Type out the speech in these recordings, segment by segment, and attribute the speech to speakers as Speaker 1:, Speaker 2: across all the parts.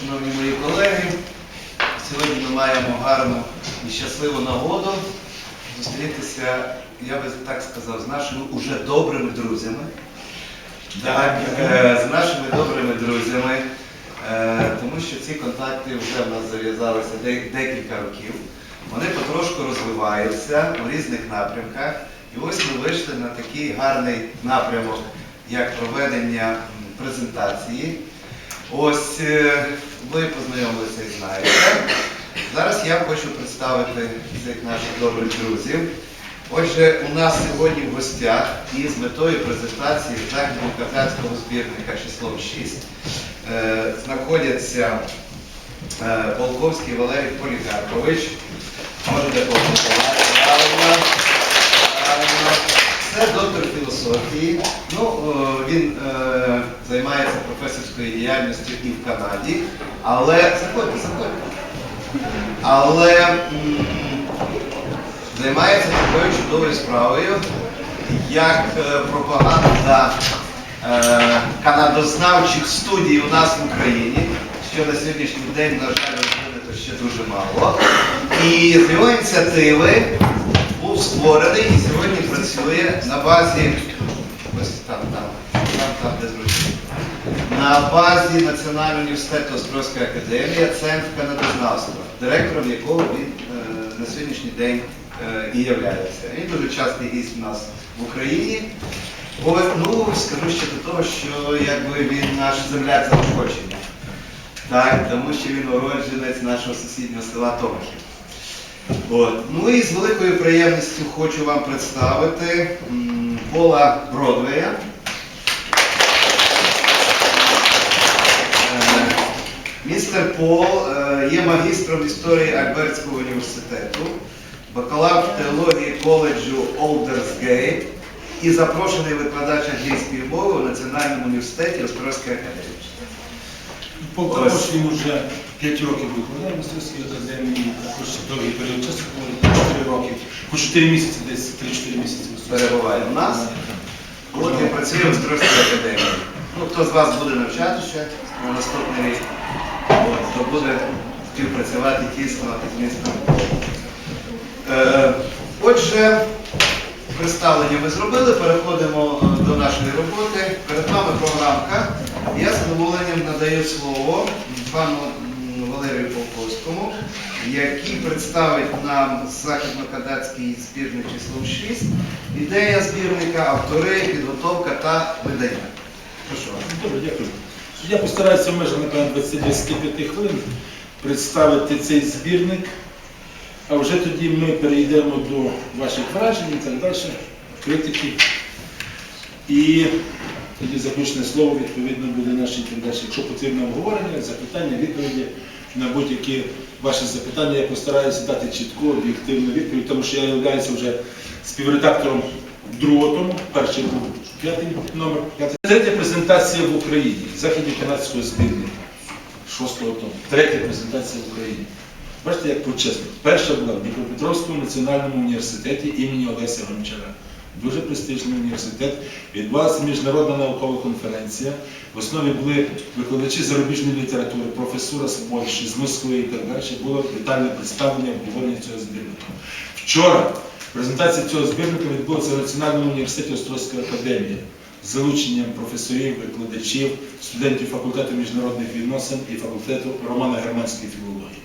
Speaker 1: шановні мої колеги. Сьогодні ми маємо гарну і щасливу нагоду зустрітися, я би так сказав, з нашими уже добрими друзями. Так, е, з нашими добрими друзями, е, тому що ці контакти вже в нас зав'язалися декілька років. Вони потрошку розвиваються у різних напрямках. І ось ми вийшли на такий гарний напрямок, як проведення презентації. Ось е, ви познайомилися і знаєте. Зараз я хочу представити цих наших добрих друзів. Отже, у нас сьогодні в гостях і з метою презентації західно-кавказького збірника числом 6 е, знаходяться е, Полковський Валерій Полікарпович. Можете попросувати. Це доктор філософії. Ну, е, він е, займається професорською діяльністю і в Канаді, але заходьте, заходьте. Але м, займається такою чудовою справою, як е, пропаганда е, канадознавчих студій у нас в Україні, що на сьогоднішній день, на жаль, розглянуто ще дуже мало. І з його ініціативи був створений і сьогодні працює на базі ось там, там, там, там, де. На базі Національного університету Острозька академія, центр канадознавства, директором якого він е, на сьогоднішній день е, і являється. Він дуже частий гість у нас в Україні. Ось, ну, скажу ще до того, що якби він наш земляк заохочення. Так, тому що він уродженець нашого сусіднього села Томахів. От. Ну і з великою приємністю хочу вам представити Пола Бродвея. Е, Містер Пол е, є магістром історії Альбертського університету, бакалавр теології коледжу Олдерсгейт і запрошений викладач англійської мови у Національному університеті Острозької академії.
Speaker 2: Також він вже 5 років викладає в мистецькій академії, також довгий період часу, 4 роки, по 4 місяці, десь 3-4 місяці.
Speaker 1: перебуває у нас. От він працює в Острозькій академії. Ну, хто з вас буде навчати ще на наступний рік, от, то буде співпрацювати тісно з містом. Е, отже, представлення ми зробили, переходимо е, до нашої роботи. Перед вами програмка. Я з задоволенням надаю слово пану Валерію Полковському, який представить нам західно-кандидатський збірник числом 6, ідея збірника, автори, підготовка та видання. Прошу вас.
Speaker 2: Добре, дякую. Я постараюся в межах, напевно, 20-25 хвилин представити цей збірник, а вже тоді ми перейдемо до ваших вражень і так далі, критики. І тоді заключне слово, відповідно, буде нашій передачі. Якщо потрібно обговорення, запитання, відповіді на будь-які ваші запитання, я постараюся дати чітку, об'єктивну відповідь, тому що я являюся вже співредактором другого тому, перший був п'ятий номер. Третя презентація в Україні західно-канадського збірника. Шостого тому. Третя презентація в Україні. Бачите, як почесно. Перша була в Дніпропетровському національному університеті імені Олеся Гончара. Дуже престижний університет. Відбулася міжнародна наукова конференція. В основі були викладачі зарубіжної літератури, професура з Польщі, з Москви і так далі. Було детальне представлення обговорення цього збірника. Вчора презентація цього збірника відбулася в Національному університеті Острозької академії з залученням професорів, викладачів, студентів факультету міжнародних відносин і факультету романо-германської філології.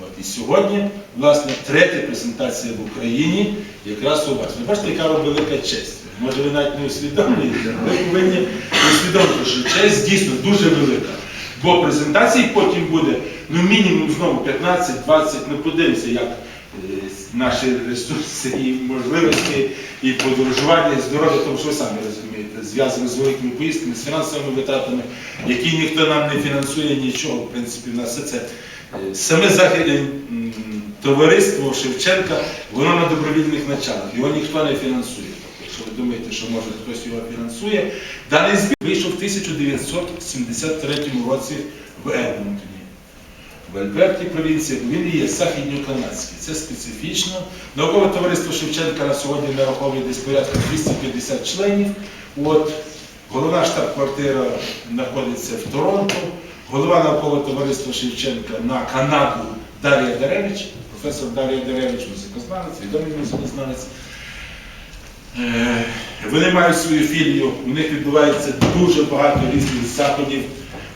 Speaker 2: От, і сьогодні, власне, третя презентація в Україні якраз у вас. Ви бачите, яка вам велика честь. Може, ви навіть не усвідомлюєте, ви повинні усвідомити, що честь дійсно дуже велика. Бо презентацій потім буде ну, мінімум знову 15-20, ну подивимося, як е, наші ресурси і можливості, і подорожування, і здоров'я, тому що ви самі розумієте, зв'язано з великими поїздками, з фінансовими витратами, які ніхто нам не фінансує нічого. В принципі, в нас все це саме західне товариство Шевченка, воно на добровільних началах, його ніхто не фінансує. Тобто, Якщо ви думаєте, що може хтось його фінансує, даний збір вийшов в 1973 році в Едмонтоні. В Альберті провінції, він є західньоканадський. Це специфічно. Наукове товариство Шевченка на сьогодні нараховує десь порядка 250 членів. От, головна штаб-квартира знаходиться в Торонто, голова наукового товариства Шевченка на Канаду Дар'я Деревич, професор Дар'я Деревич, музикознавець, відомий музикознавець. Е, Вони мають свою філію, у них відбувається дуже багато різних заходів.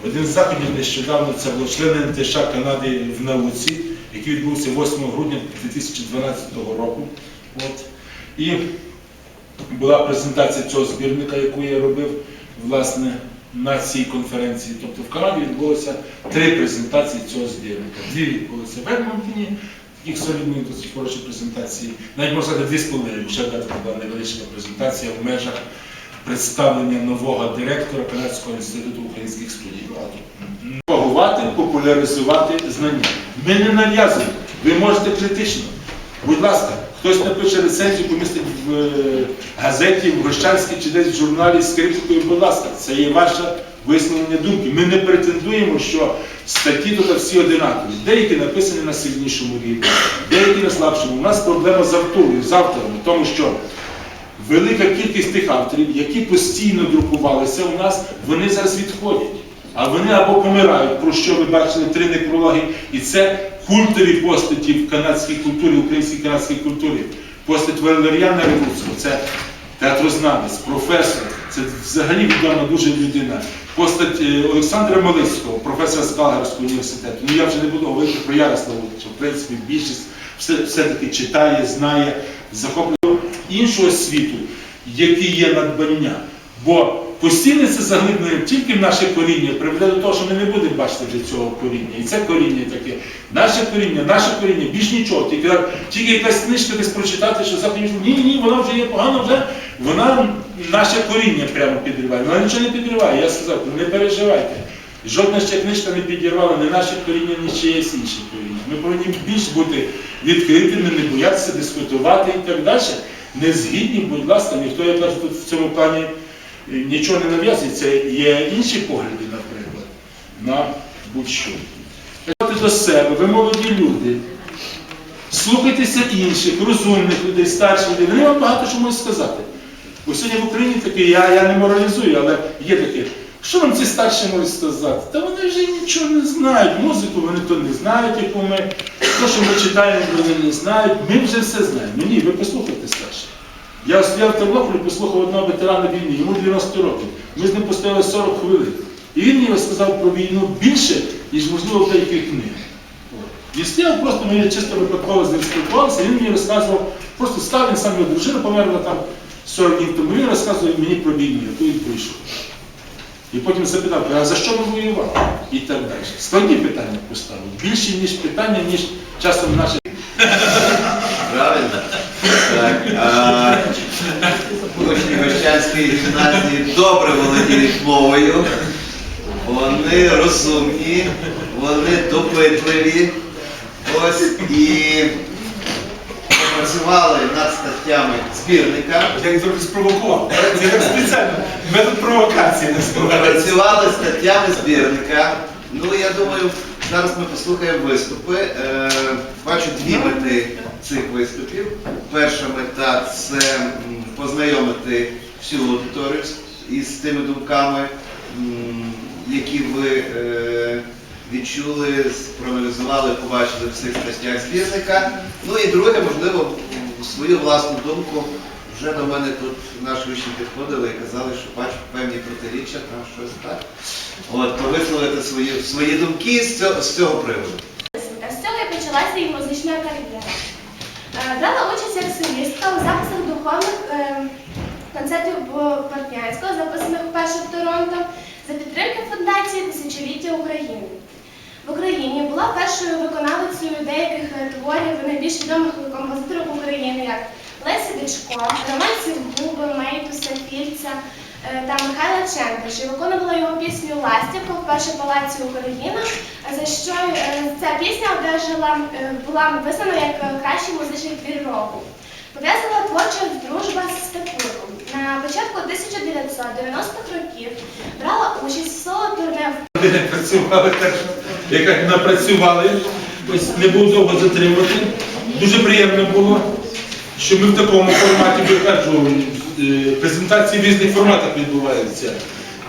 Speaker 2: Один з заходів нещодавно це було члени НТШ Канади в науці, який відбувся 8 грудня 2012 року. От. І була презентація цього збірника, яку я робив власне на цій конференції. Тобто в Канаді відбулося три презентації цього збірника. Дві відбулися в Едмонтоні, їх солідні досить хороші презентації. Навіть можна сказати, дві з половиною, одна така була невеличка презентація в межах представлення нового директора Канадського інституту українських студій. Пропагувати, популяризувати знання. Ми не нав'язуємо. Ви можете критично. Будь ласка, хтось напише рецензію, помістить в е, газеті, в Гощанській чи десь в журналі з критикою, будь ласка, це є ваше висловлення думки. Ми не претендуємо, що статті тут всі одинакові. Деякі написані на сильнішому рівні, деякі на слабшому. У нас проблема з автором, з авторами, тому що велика кількість тих авторів, які постійно друкувалися у нас, вони зараз відходять. А вони або помирають, про що ви бачили три некрологи, і це культові постаті в канадській культурі, українській канадській культурі. Постать Валеріана Ревуцького, це театрознавець, професор, це взагалі відома дуже людина. Постать е, Олександра Малицького, професора з Калгарського університету. Ну я вже не буду говорити про Ярославу, що в принципі більшість все- все-таки читає, знає, захоплює іншого світу, які є надбання. Бо постійне це заглиблення тільки в наше коріння приведе до того, що ми не будемо бачити вже цього коріння. І це коріння таке. Наше коріння, наше коріння, більш нічого. Тільки, тільки якась книжка десь прочитати, що завтра ні, ні, вона вже є погано, вже вона наше коріння прямо підриває. Вона нічого не підриває. Я сказав, не переживайте. Жодна ще книжка не підірвала ні наше коріння, ні чиєсь інше коріння. Ми повинні більш бути відкритими, не боятися дискутувати і так далі. Не згідні, будь ласка, ніхто я кажу, тут в цьому плані нічого не нав'язує. Це є інші погляди, наприклад, на будь-що. До себе, ви молоді люди. Слухайтеся інших, розумних людей, старших людей. Вони вам багато що можуть сказати. Бо сьогодні в Україні таке, я, я не моралізую, але є таке. Що нам ці старші можуть сказати? Та вони вже нічого не знають. Музику вони то не знають, яку ми. То, що ми читаємо, вони не знають. Ми вже все знаємо. Ну ні, ви послухайте старші. Я стояв в Тернополі, послухав одного ветерана війни, йому 90 років. Ми з ним постояли 40 хвилин. І він мені розказав про війну більше, ніж можливо в деяких книг. І стояв просто, ми чисто випадково з ним спілкувалися, він мені розказував, просто став, він сам його дружина померла там 40 днів тому, він розказує мені про війну, яку він пройшов. І потім запитав, а за що ви воювали? І так далі. Складні питання поставив. Більше, ніж питання, ніж часом наші.
Speaker 1: Правильно? Так. А, Учні Гощанської гімназії добре володіють мовою. Вони розумні, вони допитливі. Ось і попрацювали над статтями збірника.
Speaker 2: Я їх трохи спровокував. Це як спеціально. Метод провокації не складається.
Speaker 1: Працювали статтями збірника. Ну, я думаю, зараз ми послухаємо виступи. Е, бачу дві мети цих виступів. Перша мета це познайомити всю аудиторію із тими думками, які ви е, відчули, проаналізували, побачили в цих статтях збірника. Ну і друге, можливо, свою власну думку. Вже до мене тут наші учні підходили і казали, що бачу певні протиріччя, там щось так. От, то висловити свої, свої думки з цього, з цього приводу.
Speaker 3: З цього і почалася її музична кар'єра. Е, Брала участь як солістка у записах духовних е, концертів Портнянського, записаних вперше в Торонто, за підтримки фундації Тисячоліття України. В Україні була першою виконавицею деяких творів найбільш відомих композиторів України, як Леся Дичко, Роман Сівгуби, Мейтуса, Фільця е, та Михайла Чендиш. І виконувала його пісню Ластівка в Палаці Україна, за що е, ця пісня одержала, е, була визнана як кращий музичний твір року. Пов'язала початку 1990-х років брала участь в соло-турне в
Speaker 2: Вони працювали так, як напрацювали. Ось не буду довго затримувати. Дуже приємно було, що ми в такому форматі, кажу, е, презентації в різних форматах відбуваються.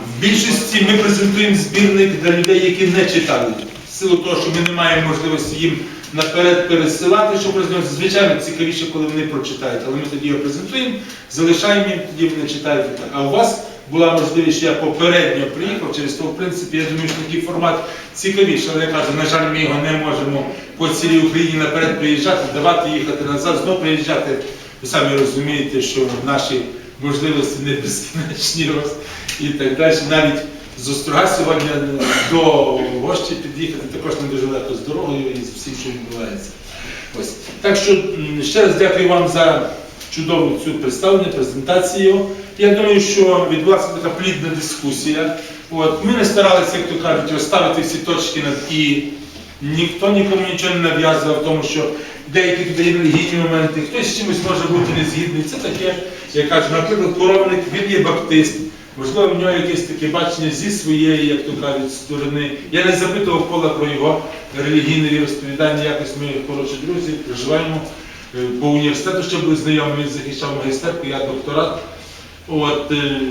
Speaker 2: В більшості ми презентуємо збірник для людей, які не читали. В силу того, що ми не маємо можливості їм наперед пересилати, щоб розносити. Звичайно, цікавіше, коли вони прочитають, але ми тоді його презентуємо, залишаємо їм, тоді вони читають. А у вас була можливість, що я попередньо приїхав, через то, в принципі, я думаю, що такий формат цікавіший. Але я кажу, на жаль, ми його не можемо по цілій Україні наперед приїжджати, давати їхати назад, знову приїжджати. Ви самі розумієте, що наші можливості не безкінечні роз- і так далі. Навіть з Острога сьогодні до Гощі під'їхати також не дуже легко з дорогою і з всім, що відбувається. Ось. Так що ще раз дякую вам за чудову цю представлення, презентацію. Я думаю, що відбулася така плідна дискусія. От. Ми не старалися, як то кажуть, розставити всі точки над і. Ніхто нікому нічого не нав'язував, тому що деякі тут є релігійні моменти, хтось з чимось може бути незгідний. Це таке, я кажу, наприклад, коровник, він є баптист. Можливо, в нього якесь таке бачення зі своєї, як то кажуть, сторони. Я не запитував кола про його релігійне віросповідання, якось ми хороші друзі, проживаємо е, по університету, ще були знайомі, він захищав магістерку, я докторат. От, е,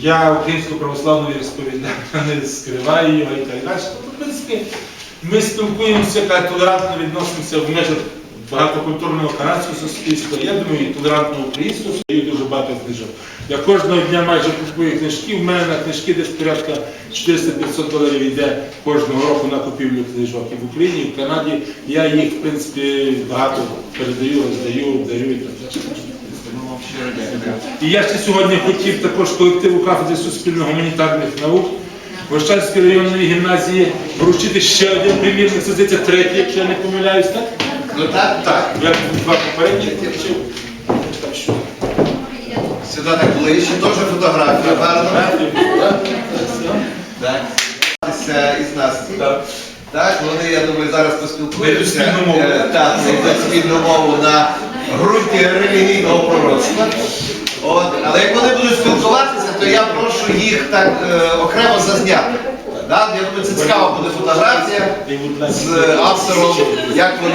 Speaker 2: я українську православну віросповідання не скриваю його і так далі. Тобто, в принципі, ми спілкуємося, толерантно відносимося в межах багатокультурного канадського суспільства. Я думаю, і толерантного українського даю дуже багато книжок. Я кожного дня майже купую книжки. У мене на книжки десь порядка 400-500 доларів йде кожного року на купівлю книжок. І в Україні, і в Канаді. Я їх, в принципі, багато передаю, роздаю, дарю і так далі. І я ще сьогодні хотів також колективу кафедри суспільно-гуманітарних наук Вощанської районної гімназії вручити ще один примірник, це здається третій, якщо я не помиляюсь, так?
Speaker 1: Ну так, так.
Speaker 2: Я два попередні. Так
Speaker 1: Сюди так ближче, теж фотографія, гарно. Так. Із нас.
Speaker 2: Так.
Speaker 1: Так, вони, я думаю, зараз поспілкуються. Е, Так, спільну мову на ґрунті релігійного пророцтва. От, але як вони будуть спілкуватися, то я прошу їх так е, окремо зазняти. Да? Я думаю, це цікава буде фотографія з автором, як вони.